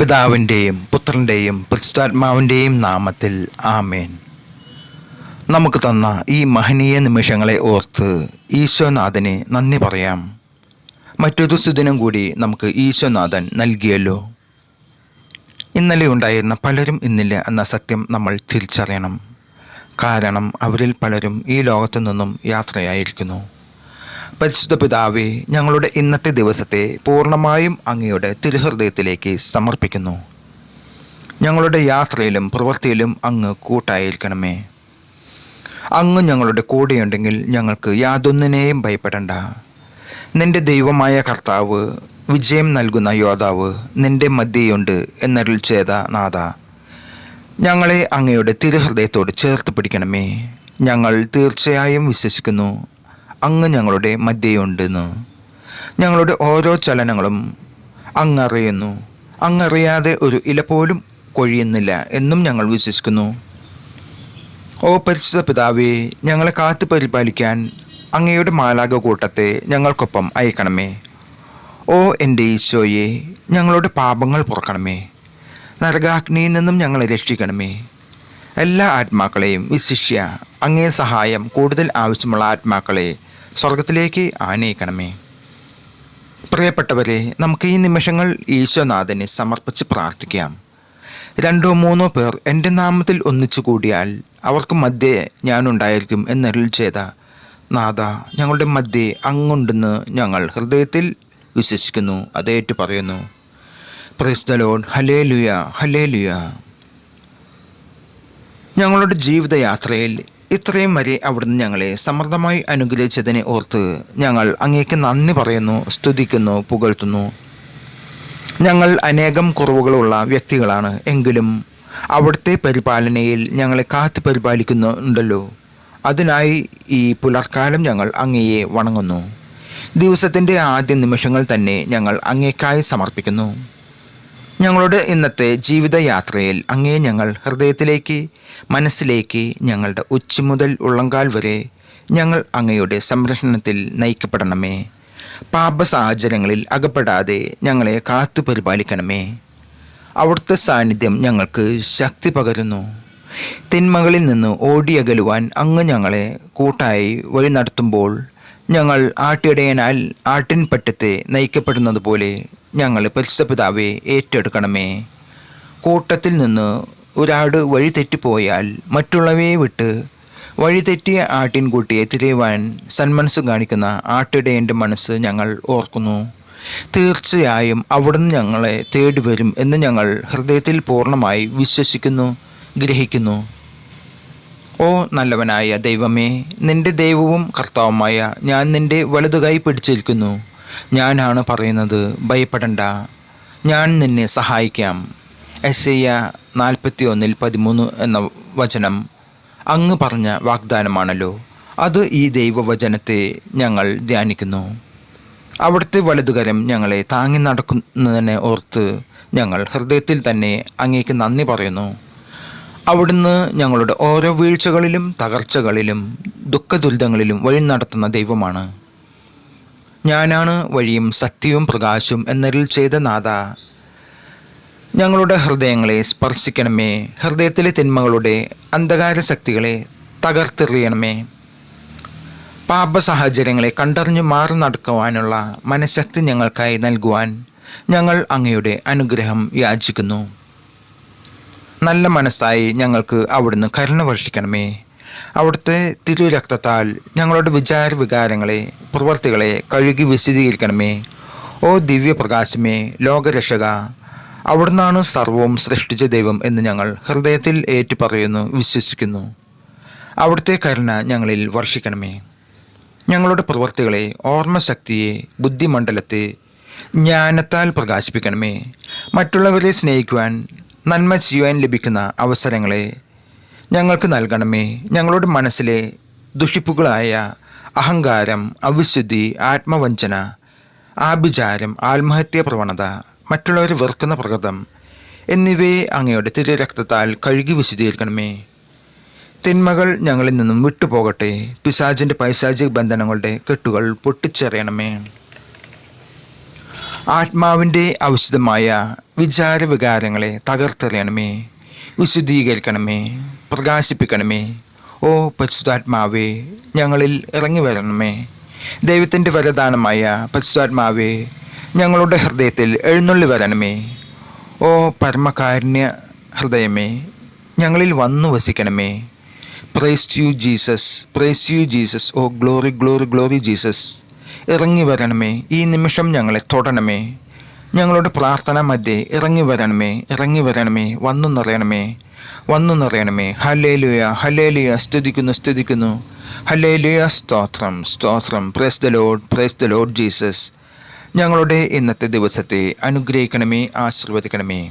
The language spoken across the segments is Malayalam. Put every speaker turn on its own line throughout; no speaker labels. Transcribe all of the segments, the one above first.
പിതാവിന്റെയും പുത്രന്റെയും പരിശുദ്ധാത്മാവിന്റെയും നാമത്തിൽ ആമേൻ. നമുക്ക് തന്ന ഈ മഹനീയ നിമിഷങ്ങളെ ഓർത്ത് ഈശോനാഥനെ നന്ദി പറയാം. മറ്റൊരു സുദിനം കൂടി നമുക്ക് ഈശോനാഥൻ നൽകിയല്ലോ. ഇന്നലെ ഉണ്ടായിരുന്ന പലരും ഇന്നില്ല എന്ന സത്യം നമ്മൾ തിരിച്ചറിയണം. കാരണം അവരിൽ പലരും ഈ ലോകത്തു നിന്നും യാത്രയായിരിക്കുന്നു. പരിശുദ്ധ പിതാവെ ഞങ്ങളുടെ ഇന്നത്തെ ദിവസത്തെ പൂർണമായും അങ്ങയുടെ തിരുഹൃദയത്തിലേക്ക് സമർപ്പിക്കുന്നു. ഞങ്ങളുടെ യാത്രയിലും പ്രവൃത്തിയിലും അങ്ങ് കൂട്ടായിരിക്കണമേ. അങ്ങ് ഞങ്ങളുടെ കൂടെയുണ്ടെങ്കിൽ ഞങ്ങൾക്ക് യാതൊന്നിനെയും ഭയപ്പെടണ്ട. നിന്റെ ദൈവമായ കർത്താവ് വിജയം നൽകുന്ന യോദ്ധാവ് നിന്റെ മധ്യയുണ്ട് എന്നരുൾ ചെയ്ത നാഥ. ഞങ്ങളെ അങ്ങയുടെ തിരുഹൃദയത്തോട് ചേർത്ത് പിടിക്കണമേ. ഞങ്ങൾ തീർച്ചയായും വിശ്വസിക്കുന്നു. അങ്ങ് ഞങ്ങളുടെ മധ്യയുണ്ടെന്ന്. ഞങ്ങളുടെ ഓരോ ചലനങ്ങളും അങ്ങറിയുന്നു. അങ്ങറിയാതെ ഒരു ഇല പോലും കൊഴിയുന്നില്ല എന്നും ഞങ്ങൾ വിശ്വസിക്കുന്നു. ഓ പരിശുദ്ധ പിതാവേ ഞങ്ങളെ കാത്തു പരിപാലിക്കാൻ അങ്ങയുടെ മാലാക കൂട്ടത്തെ ഞങ്ങൾക്കൊപ്പം അയക്കണമേ. ഓ എന്റെ ഈശോയെ ഞങ്ങളുടെ പാപങ്ങൾ പുറക്കണമേ. നരകാഗ്നിയിൽ നിന്നും ഞങ്ങളെ രക്ഷിക്കണമേ. എല്ലാ ആത്മാക്കളെയും വിശിഷ്യ അങ്ങേ സഹായം കൂടുതൽ ആവശ്യമുള്ള ആത്മാക്കളെ സ്വർഗത്തിലേക്ക് ആനയിക്കണമേ. പ്രിയപ്പെട്ടവരെ നമുക്ക് ഈ നിമിഷങ്ങൾ ഈശോനാഥനെ സമർപ്പിച്ച് പ്രാർത്ഥിക്കാം. രണ്ടോ മൂന്നോ പേർ എന്റെ നാമത്തിൽ ഒന്നിച്ചു കൂടിയാൽ അവർക്ക് മധ്യേ ഞാനുണ്ടായിരിക്കും എന്നരുൾ ചെയ്ത നാഥ ഞങ്ങളുടെ മധ്യേ അങ്ങുണ്ടെന്ന് ഞങ്ങൾ ഹൃദയത്തിൽ വിശ്വസിക്കുന്നു അതേറ്റു പറയുന്നു. പ്രസ്തലോൺ ഹലേ ലുയ ഹലേ ലുയ ഞങ്ങളുടെ ജീവിതയാത്രയിൽ ഇത്രയും വരെ അവിടുന്ന് ഞങ്ങളെ സമൃദ്ധമായി അനുഗ്രഹിച്ചതിനെ ഓർത്ത് ഞങ്ങൾ അങ്ങേക്ക് നന്ദി പറയുന്നു സ്തുതിക്കുന്നു പുകഴ്ത്തുന്നു. ഞങ്ങൾ അനേകം കുറവുകളുള്ള വ്യക്തികളാണ് എങ്കിലും അവിടുത്തെ പരിപാലനയിൽ ഞങ്ങളെ കാത്തു പരിപാലിക്കുന്നുണ്ടല്ലോ. അതിനായി ഈ പുലർക്കാലം ഞങ്ങൾ അങ്ങയെ വണങ്ങുന്നു. ദിവസത്തിന്റെ ആദ്യ നിമിഷങ്ങൾ തന്നെ ഞങ്ങൾ അങ്ങേക്കായി സമർപ്പിക്കുന്നു. ഞങ്ങളുടെ ഇന്നത്തെ ജീവിതയാത്രയിൽ അങ്ങേ ഞങ്ങൾ ഹൃദയത്തിലേക്ക് മനസ്സിലേക്ക് ഞങ്ങളുടെ ഉച്ച മുതൽ ഉള്ളങ്കാൽ വരെ ഞങ്ങൾ അങ്ങയുടെ സംരക്ഷണത്തിൽ നയിക്കപ്പെടണമേ. പാപ സാഹചര്യങ്ങളിൽ അകപ്പെടാതെ ഞങ്ങളെ കാത്തു പരിപാലിക്കണമേ. അവിടുത്തെ സാന്നിധ്യം ഞങ്ങൾക്ക് ശക്തി പകരുന്നു. തിന്മകളിൽ നിന്ന് ഓടിയകലുവാൻ അങ്ങ് ഞങ്ങളെ കൂട്ടായി വഴി നടത്തുമ്പോൾ ഞങ്ങൾ ആട്ടിടയനാൽ ആട്ടിൻപറ്റത്തെ നയിക്കപ്പെടുന്നത് പോലെ ഞങ്ങൾ പരിശുദ്ധപിതാവെ ഏറ്റെടുക്കണമേ. കൂട്ടത്തിൽ നിന്ന് ഒരാട് വഴിതെറ്റിപ്പോയാൽ മറ്റുള്ളവയെ വിട്ട് വഴിതെറ്റിയ ആട്ടിൻകുട്ടിയെ തിരയുവാൻ സന്മനസ് കാണിക്കുന്ന ആട്ടിടയന്റെ മനസ്സ് ഞങ്ങൾ ഓർക്കുന്നു. തീർച്ചയായും അവിടുന്ന് ഞങ്ങളെ തേടി വരും എന്ന് ഞങ്ങൾ ഹൃദയത്തിൽ പൂർണമായി വിശ്വസിക്കുന്നു ഗ്രഹിക്കുന്നു. ഓ നല്ലവനായ ദൈവമേ നിന്റെ ദൈവവും കർത്താവുമായ ഞാൻ നിന്റെ വലതുകൈ പിടിച്ചിരിക്കുന്നു. ഞാനാണ് പറയുന്നത് ഭയപ്പെടണ്ട. ഞാൻ നിന്നെ സഹായിക്കാം. എസ് ഐ നാൽപ്പത്തി ഒന്നിൽ പതിമൂന്ന് എന്ന വചനം അങ്ങ് പറഞ്ഞ വാഗ്ദാനമാണല്ലോ. അത് ഈ ദൈവവചനത്തെ ഞങ്ങൾ ധ്യാനിക്കുന്നു. അവിടുത്തെ വലതുകരം ഞങ്ങളെ താങ്ങി നടക്കുന്നതിനെ ഓർത്ത് ഞങ്ങൾ ഹൃദയത്തിൽ തന്നെ അങ്ങേക്ക് നന്ദി പറയുന്നു. അവിടുന്ന് ഞങ്ങളുടെ ഓരോ വീഴ്ചകളിലും തകർച്ചകളിലും ദുഃഖദുരിതങ്ങളിലും വഴി നടത്തുന്ന ദൈവമാണ്. ഞാനാണ് വഴിയും സത്യവും പ്രകാശവും എന്നരിൽ ചെയ്ത നാഥ. ഞങ്ങളുടെ ഹൃദയങ്ങളെ സ്പർശിക്കണമേ. ഹൃദയത്തിലെ തിന്മകളുടെ അന്ധകാര ശക്തികളെ തകർത്തെറിയണമേ. പാപ സാഹചര്യങ്ങളെ കണ്ടറിഞ്ഞു മാറി നടക്കുവാനുള്ള മനഃശക്തി ഞങ്ങൾക്കായി നൽകുവാൻ ഞങ്ങൾ അങ്ങയുടെ അനുഗ്രഹം യാചിക്കുന്നു. നല്ല മനസ്സായി ഞങ്ങൾക്ക് അവിടുന്ന് കരുണ വർഷിക്കണമേ. അവിടുത്തെ തിരുരക്തത്താൽ ഞങ്ങളുടെ വിചാര വികാരങ്ങളെ പ്രവർത്തികളെ കഴുകി വിശദീകരിക്കണമേ ഓ ദിവ്യപ്രകാശമേ ലോകരക്ഷക അവിടുന്നാണ് സർവവും സൃഷ്ടിച്ച ദൈവം എന്ന് ഞങ്ങൾ ഹൃദയത്തിൽ ഏറ്റുപറയുന്നു വിശ്വസിക്കുന്നു. അവിടുത്തെ കരുണ ഞങ്ങളിൽ വർഷിക്കണമേ. ഞങ്ങളുടെ പ്രവൃത്തികളെ ഓർമ്മശക്തിയെ ബുദ്ധിമണ്ഡലത്തെ ജ്ഞാനത്താൽ പ്രകാശിപ്പിക്കണമേ. മറ്റുള്ളവരെ സ്നേഹിക്കുവാൻ നന്മ ചെയ്യുവാൻ ലഭിക്കുന്ന അവസരങ്ങളെ ഞങ്ങൾക്ക് നൽകണമേ. ഞങ്ങളുടെ മനസ്സിലെ ദുഷിപ്പുകളായ അഹങ്കാരം അവിശുദ്ധി ആത്മവഞ്ചന ആഭിചാരം ആത്മഹത്യാ പ്രവണത മറ്റുള്ളവരെ വെറുക്കുന്ന പ്രകൃതം എന്നിവയെ അങ്ങയുടെ തിരുരക്തത്താൽ കഴുകി വിശദീകരിക്കണമേ. തിന്മകൾ ഞങ്ങളിൽ നിന്നും വിട്ടുപോകട്ടെ. പിശാചിന്റെ പൈശാചിക ബന്ധനങ്ങളുടെ കെട്ടുകൾ പൊട്ടിച്ചെറിയണമേ. ആത്മാവിന്റെ ഔഷധമായ വിചാരവികാരങ്ങളെ തകർത്തെറിയണമേ. വിശുദ്ധീകരിക്കണമേ. പ്രകാശിപ്പിക്കണമേ. ഓ പരിശുദ്ധാത്മാവേ ഞങ്ങളിൽ ഇറങ്ങി വരണമേ. ദൈവത്തിന്റെ വരദാനമായ പരിശുദ്ധാത്മാവേ ഞങ്ങളുടെ ഹൃദയത്തിൽ എഴുന്നള്ളി വരണമേ. ഓ പരമകാരുണ്യ ഹൃദയമേ ഞങ്ങളിൽ വന്നു വസിക്കണമേ. Praise you Jesus praise you Jesus oh glory glory glory Jesus ഇറങ്ങി വരണമേ. ഈ നിമിഷം ഞങ്ങളെ തൊടണമേ. ഞങ്ങളുടെ പ്രാർത്ഥന മധ്യേ ഇറങ്ങി വരണമേ. ഇറങ്ങി വരണമേ. വന്നു നിറയണമേ. വന്നു നിറയണമേ. ഹലേലുയ ഹലേലുയ സ്തുതിക്കുന്നു സ്തുതിക്കുന്നു. ഹലേലുയ സ്തോത്രം സ്തോത്രം. Praise the Lord praise the Lord Jesus ഞങ്ങളുടെ ഇന്നത്തെ ദിവസത്തെ അനുഗ്രഹിക്കണമേ ആശീർവദിക്കണമേ.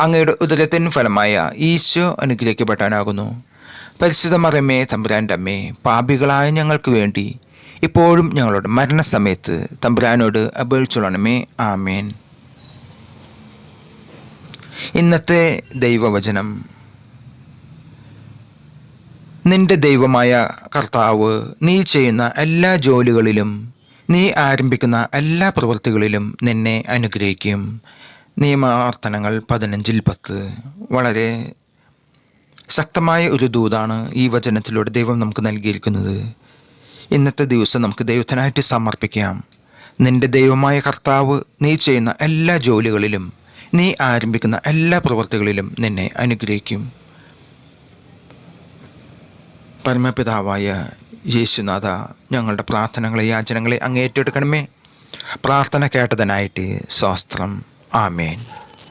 അങ്ങയുടെ ഉദരത്തിൻ ഫലമായ ഈശോ അനുഗ്രഹിക്കപ്പെട്ടാനാകുന്നു. പരിശുദ്ധ മറമേ തമ്പുരാന്റെ അമ്മേ പാപികളായ ഞങ്ങൾക്ക് വേണ്ടി ഇപ്പോഴും ഞങ്ങളുടെ മരണസമയത്ത് തമ്പുരാനോട് അപേക്ഷിച്ചോളണമേ. ആമേൻ. ഇന്നത്തെ ദൈവവചനം. നിന്റെ ദൈവമായ കർത്താവ് നീ ചെയ്യുന്ന എല്ലാ ജോലികളിലും നീ ആരംഭിക്കുന്ന എല്ലാ പ്രവൃത്തികളിലും നിന്നെ അനുഗ്രഹിക്കും. നിയമാവർത്തനങ്ങൾ പതിനഞ്ചിൽ പത്ത്. വളരെ ശക്തമായ ഒരു ദൂതാണ് ഈ വചനത്തിലൂടെ ദൈവം നമുക്ക് നൽകിയിരിക്കുന്നത്. ഇന്നത്തെ ദിവസം നമുക്ക് ദൈവത്തിനായിട്ട് സമർപ്പിക്കാം. നിന്റെ ദൈവമായ കർത്താവ് നീ ചെയ്യുന്ന എല്ലാ ജോലികളിലും നീ ആരംഭിക്കുന്ന എല്ലാ പ്രവൃത്തികളിലും നിന്നെ അനുഗ്രഹിക്കും. പരമപിതാവായ യേശുനാഥ ഞങ്ങളുടെ പ്രാർത്ഥനകളെ യാചനകളെ അങ്ങേറ്റെടുക്കണമേ പ്രാർത്ഥന കേട്ടതിനായിട്ട് സ്വാസ്ത്രം ആമേൻ